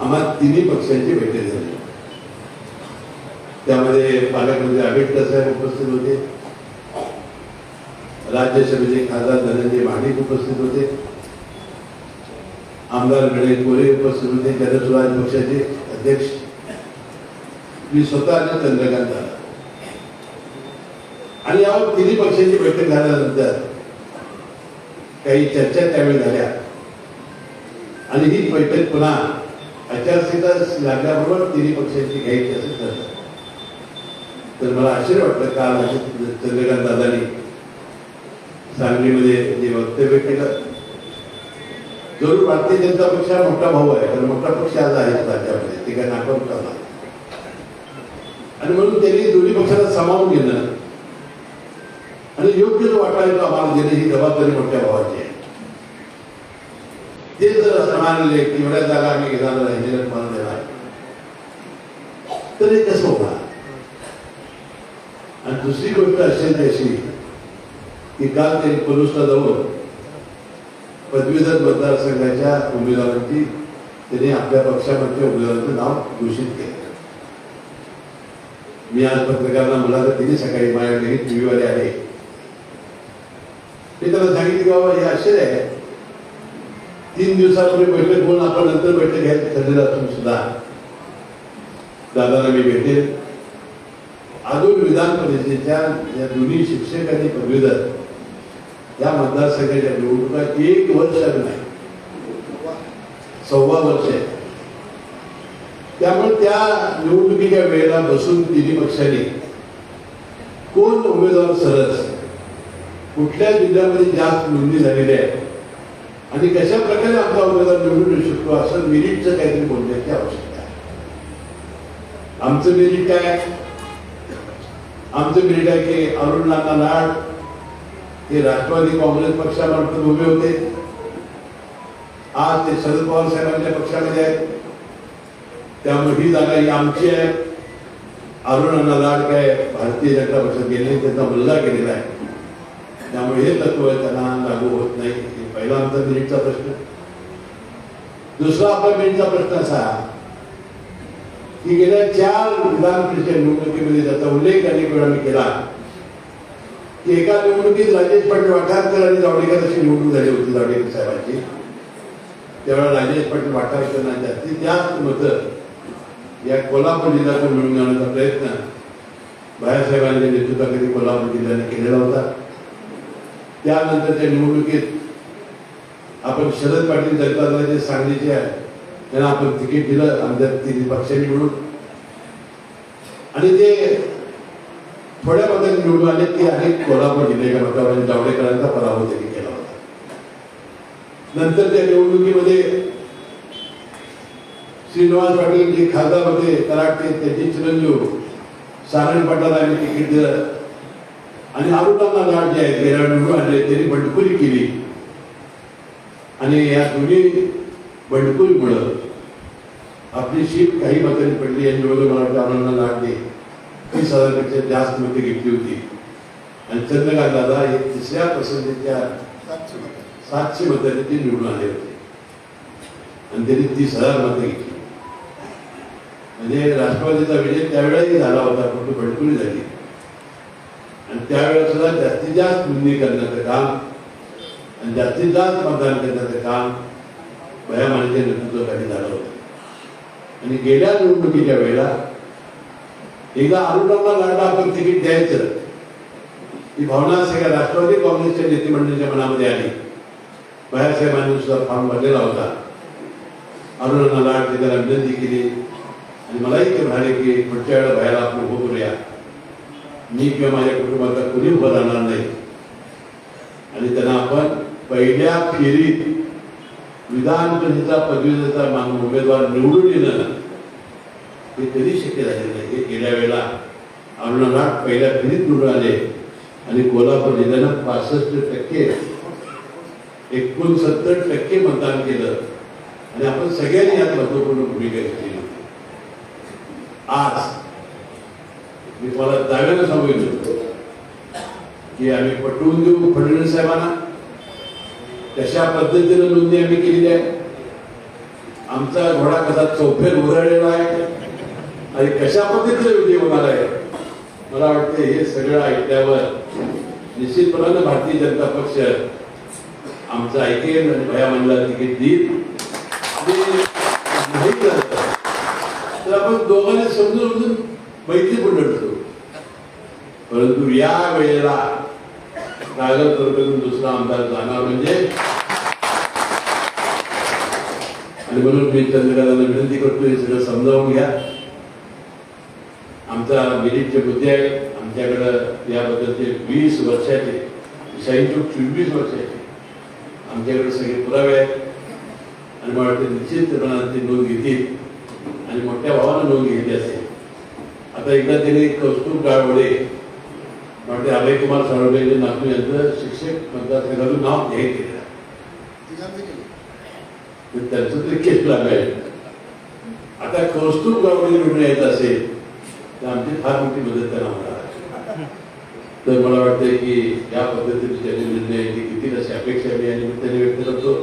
आम्हाला तिन्ही पक्षांची बैठक झाली. त्यामध्ये पालकमंत्री आंबेडकर साहेब उपस्थित होते. राज्यसभेचे खासदार धनंजय महाडिक उपस्थित होते. आमदार गणेश गोरे उपस्थित होते. जनसुराज पक्षाचे अध्यक्ष. मी स्वतः चंद्रकांत दादा आणि या तिन्ही पक्षांची बैठक झाल्यानंतर काही चर्चा त्यावेळी झाल्या. आणि ही बैठक पुन्हा आचारसंहिता लागल्याबरोबर तिन्ही पक्षांची घ्यायची असं ठरलं तर मला आश्चर्य वाटलं काल चंद्रकांत दादानी सांगलीमध्ये जे वक्तव्य केलं. जरूर भारतीय जनता पक्ष हा मोठा भाऊ आहे कारण मोठा पक्ष आज आहे राज्यामध्ये. ते काय नाकाम करणार आणि म्हणून त्यांनी दोन्ही पक्षाला सामावून घेणं. आणि योग्य जो वाटा आम्हाला देणं ही जबाबदारी मोठ्या भावाची आहे. ते जर मानले की एवढ्या जागा आम्ही घेणार नाही हे देणार तर हे कसं होणार आणि दुसरी गोष्ट असेल त्याची की काल ते पलुसला जाऊन पदवीधर मतदारसंघाच्या उमेदवारांची त्यांनी आपल्या पक्षामध्ये उमेदवारांचं नाव घोषित केलं मी आज पत्रकारांना बोलवलं तिने सकाळी माझ्याकडे टीव्हीवाले आले मी त्याला सांगितलं की बाबा हे आश्चर्य आहे तीन दिवसापूर्वी बैठक होऊन आपण नंतर बैठक घ्यायचं ठरलेलं असून सुद्धा दादाला मी भेटेल. अजून विधान परिषदेच्या या दोन्ही शिक्षक आणि पदवीधर या मतदारसंघाच्या निवडणुका एक वर्ष नाही सव्वा वर्ष आहे त्यामुळे त्या निवडणुकीच्या वेळेला बसून तिन्ही पक्षांनी कोण उमेदवार सरस कुठल्या जिल्ह्यामध्ये जास्त नोंदणी झालेली आहे आणि कशा प्रकारे आपला उमेदवार निवडून येऊ शकतो असं मेरिटचं काहीतरी बोलण्याची आवश्यकता आहे. आमचं मेरिट काय आमचं मेरिट आहे की अरुण नाना लाड हे राष्ट्रवादी काँग्रेस पक्षामार्फत उभे होते. आज ते शरद पवार साहेबांच्या पक्षामध्ये आहेत. त्यामुळे ही जागा ही आमची आहे. अरुण अण्णा लाड काय भारतीय जनता पक्षात गेले त्यांचा मुलगा केलेला आहे. त्यामुळे हे तत्व त्यांना लागू होत नाही. हे पहिला आमचा मिनिटचा प्रश्न. दुसरा आपला मिनिटचा प्रश्न असा की गेल्या चार विधान परिषद निवडणुकीमध्ये त्याचा उल्लेख अनेक वेळा मी केला की एका निवडणुकीत राजेश पाटील वाठारकर आणि जावडेकर अशी निवडणूक झाली होती जावडेकर साहेबांची. त्यावेळेला राजेश पाटील वाठारकरांना जास्तीत जास्त मतं या कोल्हापूर जिल्ह्यातून मिळून जाण्याचा प्रयत्न बाळासाहेबांच्या नेतृत्वाखाली कोल्हापूर जिल्ह्याने केलेला होता. त्यानंतरच्या निवडणुकीत आपण शरद पाटील जनता जे सांगलीचे आहे त्यांना आपण तिकीट दिलं आमच्या तिन्ही पक्षांनी निवडून आणि ते थोड्या मतांनी निवडून आले ते अनेक कोल्हापूर जिल्ह्याच्या मतावर जावडेकरांचा पराभव त्यांनी केला होता. नंतर त्या निवडणुकीमध्ये श्रीनिवास पाटील जे खासदार होते कराटे त्यांचे चिरंजीव सारण पाटाला आम्ही तिकीट दिलं. आणि आरुटांना लाट जे आहेत गेल्या निवडून आणले त्यांनी बंडखोरी केली. आणि या दोन्ही बंडखोरीमुळं आपली शीट काही मतांनी पडली आणि मला वाटतं आनंद लाटले तीस हजारपेक्षा जास्त मते घेतली होती. आणि चंद्रकांत दादा हे तिसऱ्या पसंतीच्या सातशे मतांनी ते निवडून आले होते. आणि त्यांनी तीस हजार मतं घेतली. म्हणजे राष्ट्रवादीचा विजय त्यावेळेलाही झाला होता पण तो भडकुरी झाली. त्यावेळेला सुद्धा जास्तीत जास्त नोंदणी करण्याचं काम आणि जास्तीत जास्त मतदान करण्याचं काम भयामानेच्या नेतृत्वाखाली झालं होतं आणि गेल्या निवडणुकीच्या वेळेला एकदा आरुटांना लाडा आपण तिकीट द्यायचं. ही भावना सगळ्या राष्ट्रवादी काँग्रेसच्या नेतेमंडळीच्या मनामध्ये आली. बाहेरसाहेबांनी सुद्धा फॉर्म भरलेला होता अरुणांना लाट त्याला विनंती केली आणि मलाही ते म्हणाले की पुढच्या वेळेला बाहेर आपण उभं करूया मी किंवा माझ्या कुटुंबातला कोणी उभं राहणार नाही. आणि त्यांना आपण पहिल्या फेरीत विधान परिषदेचा पदवीचा मान उमेदवार निवडून येणं हे कधी शक्य झालेलं नाही. हे गेल्या वेळेला अरुणा पहिल्या फेरीत निवडून आले आणि कोल्हापूर जिल्ह्यानं पासष्ट टक्के एकोणसत्तर टक्के मतदान केलं. आणि आपण सगळ्यांनी यात महत्त्वपूर्ण भूमिका घेतली. आज मी तुम्हाला दाव्यानं सांगू इच्छितो की आम्ही पटवून देऊ फडणवीस साहेबांना. तशा पद्धतीनं नोंदणी आम्ही केलेली आहे आमचा घोडा कसा चौफेर उधळलेला आहे आणि कशा पद्धतीचं विजय होणार आहे मला वाटते हे सगळं ऐकल्यावर निश्चितपणानं भारतीय जनता पक्ष आमचं ऐकेल आणि भया मंडळाला तिकीट देईल. नाही तर आपण दोघांनी समजून समजून मैत्री पण लढतो परंतु या वेळेला कागद करून दुसरा आमदार जाणार म्हणजे आणि म्हणून मी चंद्रकांतला विनंती करतो हे सगळं समजावून घ्या. आमचा मिरिटचे मुद्दे आहेत आमच्याकडं याबद्दलचे वीस वर्षाचे शहाऐंशी चोवीस वर्षाचे आमच्याकडे सगळे पुरावे आहेत. आणि मला वाटतं निश्चितपणाने ते नोंद घेतील. आणि मोठ्या भावानं नोंद घेतली असेल. आता एकदा तिने कौतुक गाळवडे म्हणजे अभयकुमार जे नागपूर यांचं शिक्षक मतदारसंघातून नाव जाहीर केलं त्यांचं तरी केस लागायला आता कौस्तुभ गावडे निवडून येत असेल तर आमची फार मोठी मदत त्यांना होणार तर मला वाटतंय की या पद्धतीने त्यांनी निर्णय किती अशी अपेक्षा आणि या निमित्ताने व्यक्त करतो.